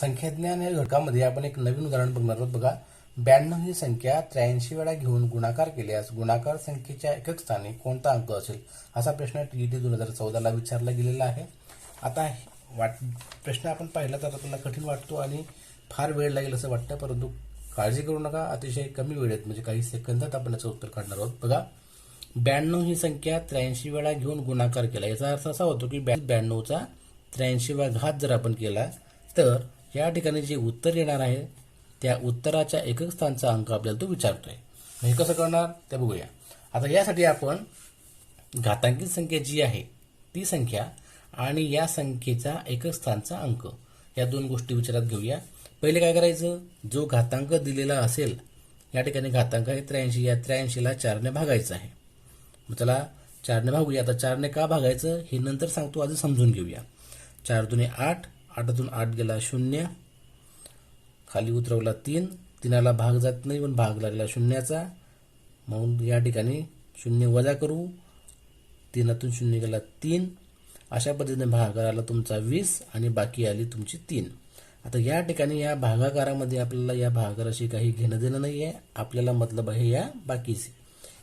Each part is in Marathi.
संख्याज्ञान या घटकामध्ये आपण एक नवीन उदाहरण बघणार आहोत बघा. ब्याण्णव ही संख्या त्र्याऐंशी वेळा घेऊन गुणाकार केल्यास गुणाकार संख्येच्या एकक स्थानी कोणता अंक असेल? असा प्रश्न टीईटी दोन हजार चौदाला विचारला गेलेला आहे. आता वाट प्रश्न आपण पाहिला तर आपल्याला कठीण वाटतो आणि फार वेळ लागेल असं वाटतं परंतु काळजी करू नका. अतिशय कमी वेळेत म्हणजे काही सेकंदात आपण याचं उत्तर काढणार आहोत. बघा. ब्याण्णव ही संख्या त्र्याऐंशी वेळा घेऊन गुणाकार केला. याचा अर्थ असा होतो की ब्याण्णवचा त्र्याऐंशी वेळा घात जर आपण केला तर या ठिकाणी जे उत्तर येणार आहे त्या उत्तराच्या एकक स्थानचा अंक आपल्याला तो विचारतोय. हे कसं करणार ते बघूया. आता यासाठी आपण घातांकित संख्या जी आहे ती संख्या आणि या संख्येचा एकक स्थानचा अंक. या दोन गोष्टी विचारात घेऊया. पहिले काय करायचं? जो घातांक दिलेला असेल या ठिकाणी घातांक आहे त्र्याऐंशी. या त्र्याऐंशीला चारने भागायचं आहे. मग त्याला चारने भागूया. आता चारने का भागायचं? हे नंतर सांगतो आधी समजून घेऊया. चार दुने आठ आठातून आठ गेला शून्य. खाली उतरवला तीन. तिनाला भाग जात नाही पण भाग लागला शून्याचा. म्हणून या ठिकाणी शून्य वजा करू. तीनातून शून्य गेला तीन. अशा पद्धतीने भागाकार आला तुमचा वीस आणि बाकी आली तुमची तीन. आता या ठिकाणी या भागाकारामध्ये आपल्याला या भागाकाराशी काही घेणं देणं नाही आहे आपल्याला मतलब आहे या बाकीची.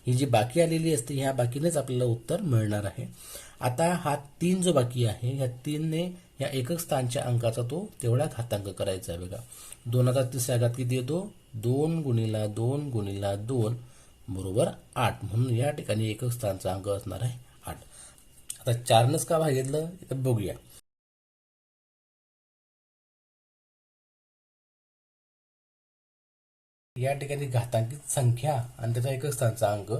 ही जी बाकी आलेली असते ह्या बाकीनेच आपल्याला उत्तर मिळणार आहे. आता हा तीन जो बाकी आहे ह्या तीनने या एकक स्थानच्या अंकाचा तो तेवढा घातांक करायचा आहे बघा. दोनाचा तिसऱ्या घात किती येतो? दोन गुणिला दोन गुणिला दोन बरोबर आठ. म्हणून या ठिकाणी एकक स्थानचा अंक असणार आहे आठ. आता चारनंच का भाग घेतलं? तर बघूया. या ठिकाणी घातांकी संख्या आणि त्याचा एकक स्थानचा अंक.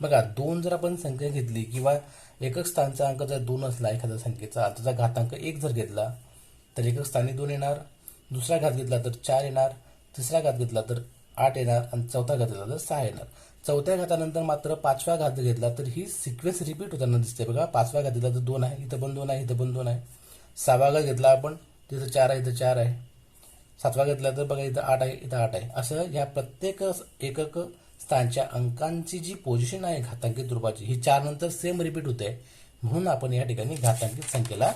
बघा दोन जर आपण संख्या घेतली किंवा एकक स्थानचा अंक जर दोन असला एखाद्या संख्येचा त्याचा घातांक एक जर घेतला तर एकक स्थानी दोन येणार. दुसरा घात घेतला तर चार येणार. तिसरा घात घेतला तर आठ येणार. आणि चौथा घात घेतला तर सहा येणार. चौथ्या घातानंतर मात्र पाचव्या घात घेतला तर ही सिक्वेन्स रिपीट होताना दिसते. बघा पाचव्या घात घेतला तर दोन आहे इथं पण दोन आहे इथं पण दोन आहे. सहावा घात घेतला आपण तिथं चार आहे इथं चार आहे. सातवा घेतला तर बघा इथं आठ आहे इथं आठ आहे. असं या प्रत्येक एकक स्थानच्या अंकांची जी पोझिशन आहे घातांकित रूपाची ही चार नंतर सेम रिपीट होते. म्हणून आपण या ठिकाणी घातांकित संख्येला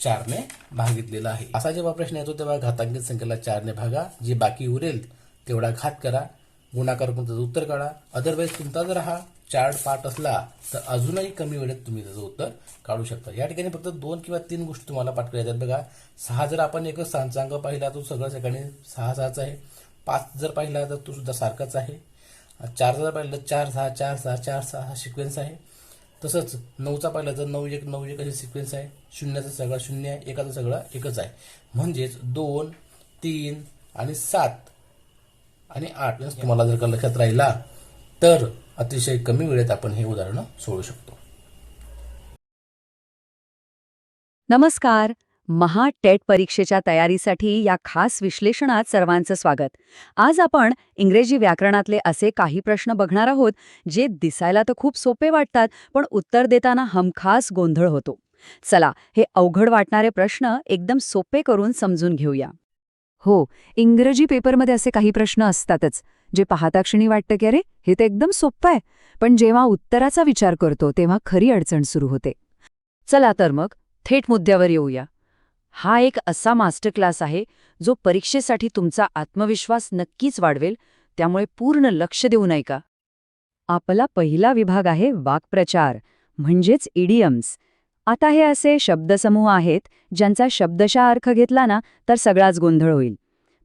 चारने भागितलेला आहे. असा जेव्हा प्रश्न येतो तेव्हा घातांकित संख्येला चारने भागा. जे बाकी उरेल तेवढा घात करा. गुणाकार करून त्याचं उत्तर काढा. अदरवाईज तुमचा जर हा चार्ट पार्ट असला तर अजूनही कमी वेळेत तुम्ही त्याचं उत्तर काढू शकता. या ठिकाणी फक्त दोन किंवा तीन गोष्टी तुम्हाला पाठ करायच्या बघा. सहा जर आपण एकच स्थानचा पाहिला तो सगळ्या ठिकाणी सहा सहाच आहे. पाच जर पाहिला तर तो सुद्धा सारखाच आहे. चार जर पाहिलं तर चार सहा चार सहा चार सहा हा सिक्वेन्स आहे. तसंच नऊचा पाहिलं तर नऊ एक नऊ एक अशी सिक्वेन्स आहे. शून्याचा सगळा शून्य आहे एकाचा सगळा एकच आहे. म्हणजेच दोन तीन आणि सात आणि आठ तुम्हाला जर का लक्षात राहिला तर अतिशय कमी वेळेत आपण हे उदाहरण सोडू शकतो. नमस्कार. महा टेट परीक्षेच्या तयारीसाठी या खास विश्लेषणात सर्वांचं स्वागत. आज आपण इंग्रजी व्याकरणातले असे काही प्रश्न बघणार आहोत जे दिसायला तर खूप सोपे वाटतात पण उत्तर देताना हमखास गोंधळ होतो. चला हे अवघड वाटणारे प्रश्न एकदम सोपे करून समजून घेऊया. हो इंग्रजी पेपरमध्ये असे काही प्रश्न असतातच जे पाहता क्षणी वाटतं की अरे हे तर एकदम सोपं आहे. पण जेव्हा उत्तराचा विचार करतो तेव्हा खरी अडचण सुरू होते. चला तर मग थेट मुद्द्यावर येऊया. हा एक असा मास्टर क्लास आहे जो परीक्षेसाठी तुमचा आत्मविश्वास नक्कीच वाढवेल त्यामुळे पूर्ण लक्ष देऊ नये का आपला पहिला विभाग आहे वाक्प्रचार म्हणजेच इडियम्स आता हे असे शब्दसमूह आहेत ज्यांचा शब्दशा अर्थ घेतला ना तर सगळाच गोंधळ होईल.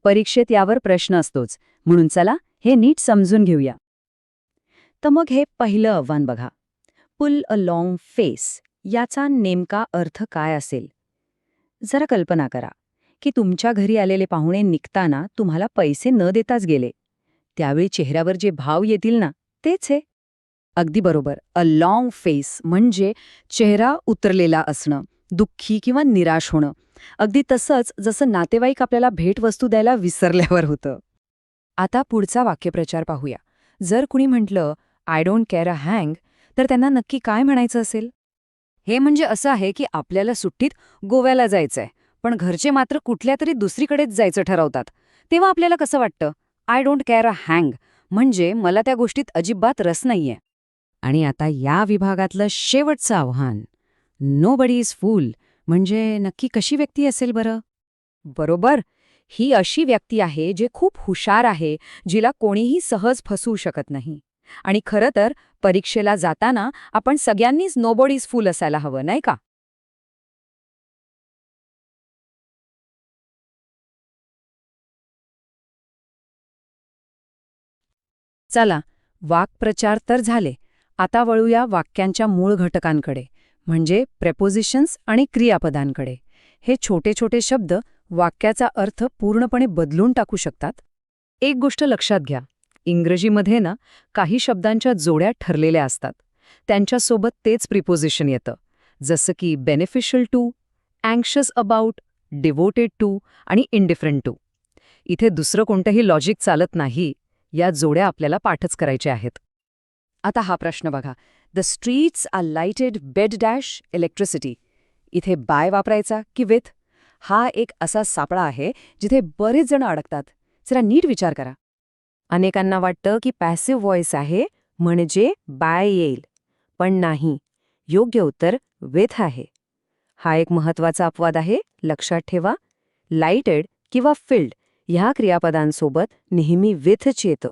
परीक्षेत यावर प्रश्न असतोच. म्हणून चला हे नीट समजून घेऊया. तर मग हे पहिलं आव्हान बघा. पुल अ लॉंग फेस याचा नेमका अर्थ काय असेल? जरा कल्पना करा की तुमच्या घरी आलेले पाहुणे निघताना तुम्हाला पैसे न देताच गेले. त्यावेळी चेहऱ्यावर जे भाव येतील ना तेच हे. अगदी बरोबर. अ लाँग फेस म्हणजे चेहरा उतरलेला असणं दुःखी किंवा निराश होणं. अगदी तसंच जसं नातेवाईक आपल्याला भेटवस्तू द्यायला विसरल्यावर होतं. आता पुढचा वाक्यप्रचार पाहूया. जर कुणी म्हटलं I don't care a hang तर त्यांना नक्की काय म्हणायचं असेल? हे म्हणजे असं आहे की आपल्याला सुट्टीत गोव्याला जायचंय पण घरचे मात्र कुठल्या तरी दुसरीकडेच जायचं ठरवतात. तेव्हा आपल्याला कसं वाटतं? I don't care a hang म्हणजे मला त्या गोष्टीत अजिबात रस नाहीये. आणि आता या विभागातलं शेवटचं आव्हान. नो बडी इज फूल म्हणजे नक्की कशी व्यक्ती असेल बरं? बरोबर. ही अशी व्यक्ती आहे जे खूप हुशार आहे जिला कोणीही सहज फसवू शकत नाही. आणि खरं तर परीक्षेला जाताना आपण सगळ्यांनीच नोबॉडीज फूल असायला हवं नाही का? चला वाक्प्रचार तर झाले. आता वळूया वाक्यांच्या मूळ घटकांकडे म्हणजे प्रेपोजिशन्स आणि क्रियापदांकडे. हे छोटे छोटे शब्द वाक्याचा अर्थ पूर्णपणे बदलून टाकू शकतात. एक गोष्ट लक्षात घ्या इंग्रजीमध्ये ना काही शब्दांच्या जोड्या ठरलेल्या असतात. त्यांच्यासोबत तेच प्रिपोजिशन येतं. जसं की beneficial to anxious about devoted to आणि इंडिफरंट टू इथे दुसरं कोणतंही लॉजिक चालत नाही या जोड्या आपल्याला पाठच करायच्या आहेत. आता हा प्रश्न बघा. The streets are lighted bed dash electricity इथे बाय वापरायचा की विथ हा एक असा सापळा आहे जिथे बरेच जण अडकतात. जरा नीट विचार करा. अनेकांना वाटतं की पॅसिव्ह व्हॉइस आहे म्हणजे बाय येईल. पण नाही. योग्य उत्तर विथ आहे. हा एक महत्त्वाचा अपवाद आहे. लक्षात ठेवा. लाइटेड किंवा फिल्ड ह्या क्रियापदांसोबत नेहमी विथच येतं.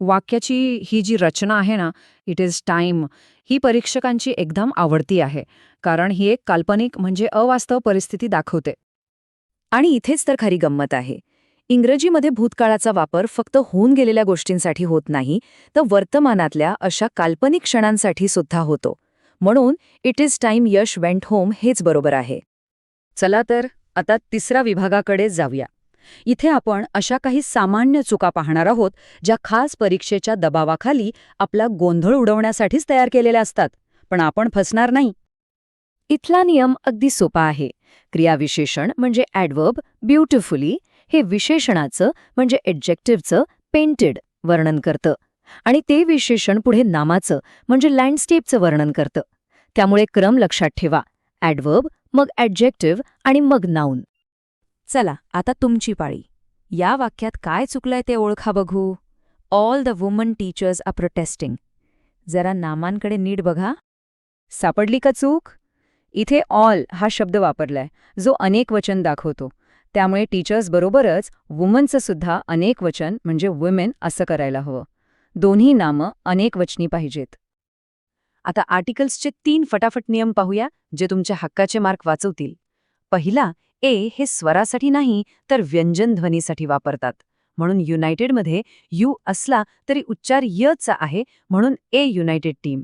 वाक्याची ही जी रचना आहे ना इट इज टाईम ही परीक्षकांची एकदम आवडती आहे कारण ही एक काल्पनिक म्हणजे अवास्तव परिस्थिती दाखवते. आणि इथेच तर खरी गंमत आहे. इंग्रजीमध्ये भूतकाळाचा वापर फक्त होऊन गेलेल्या गोष्टींसाठी होत नाही तर वर्तमानातल्या अशा काल्पनिक क्षणांसाठी सुद्धा होतो. म्हणून it is time Yash went home हेच बरोबर आहे. चला तर आता तिसऱ्या विभागाकडे जाऊया. इथे आपण अशा काही सामान्य चुका पाहणार आहोत ज्या खास परीक्षेच्या दबावाखाली आपला गोंधळ उडवण्यासाठीच तयार केलेल्या असतात. पण आपण फसणार नाही. इथला नियम अगदी सोपा आहे. क्रियाविशेषण म्हणजे ॲडवर्ब ब्युटिफुली हे विशेषणाचं म्हणजे एडजेक्टिव्हचं पेंटेड वर्णन करतं. आणि ते विशेषण पुढे नामाचं म्हणजे लँडस्केपचं वर्णन करतं. त्यामुळे क्रम लक्षात ठेवा. ॲडवर्ब मग ॲडजेक्टिव्ह आणि मग नाऊन चला आता तुमची पाळी. या वाक्यात काय चुकलंय ते ओळखा बघू. All the women teachers are protesting जरा नामांकडे नीट बघा. सापडली का चूक? इथे ऑल हा शब्द वापरलाय. जो अनेक वचन दाखवतो. त्यामुळे टीचर्स बरोबरच वुमनचं सुद्धा अनेक वचन म्हणजे वुमेन असं करायला हवं. दोन्ही नामं अनेक वचनी पाहिजेत. आता आर्टिकल्सचे तीन फटाफट नियम पाहूया जे तुमच्या हक्काचे मार्क वाचवतील. पहिला ए हे स्वरासाठी नाही तर व्यंजनध्वनीसाठी वापरतात. म्हणून युनायटेडमध्ये यू असला तरी उच्चार यचा आहे म्हणून ए युनायटेड टीम.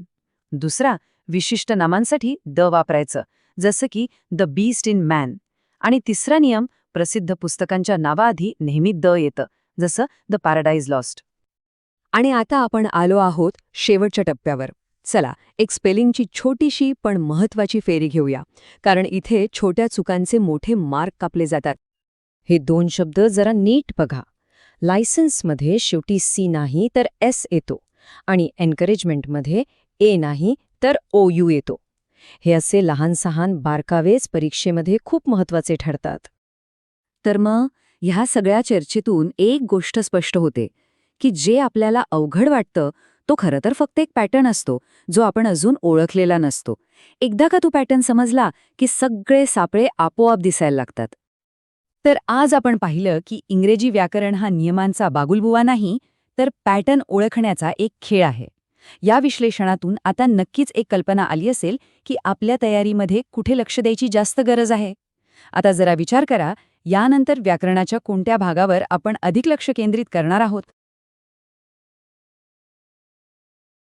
दुसरा विशिष्ट नामांसाठी द वापरायचं जसं की द बीस्ट इन मॅन. आणि तिसरा नियम प्रसिद्ध पुस्तकांच्या नावाआधी नेहमी द येतं जसं द पॅराडाईज लॉस्ट. आणि आता आपण आलो आहोत शेवटच्या टप्प्यावर. चला एक स्पेलिंगची छोटीशी पण महत्वाची फेरी घेऊया. कारण इथे छोट्या चुकांचे मोठे मार्क कापले जातात. हे दोन शब्द जरा नीट बघा. लायसन्समध्ये शेवटी सी नाही तर एस येतो. आणि एनकरेजमेंटमध्ये ए नाही तर ओ यू येतो. हे असे लहान सहान बारकावेच परीक्षेमध्ये खूप महत्त्वाचे ठरतात. तर मग ह्या सगळ्या चर्चेतून एक गोष्ट स्पष्ट होते की जे आपल्याला अवघड वाटतं तो खरं तर फक्त एक पॅटर्न असतो जो आपण अजून ओळखलेला नसतो. एकदा का तो पॅटर्न समजला की सगळे सापळे आपोआप दिसायला लागतात. तर आज आपण पाहिलं की इंग्रजी व्याकरण हा नियमांचा बागुलबुवा नाही तर पॅटर्न ओळखण्याचा एक खेळ आहे. या विश्लेषणातून आता नक्कीच एक कल्पना आली असेल की आपल्या तयारीमध्ये कुठे लक्ष द्यायची जास्त गरज आहे. आता जरा विचार करा यानंतर व्याकरणाच्या कोणत्या भागावर आपण अधिक लक्ष केंद्रित करणार आहोत?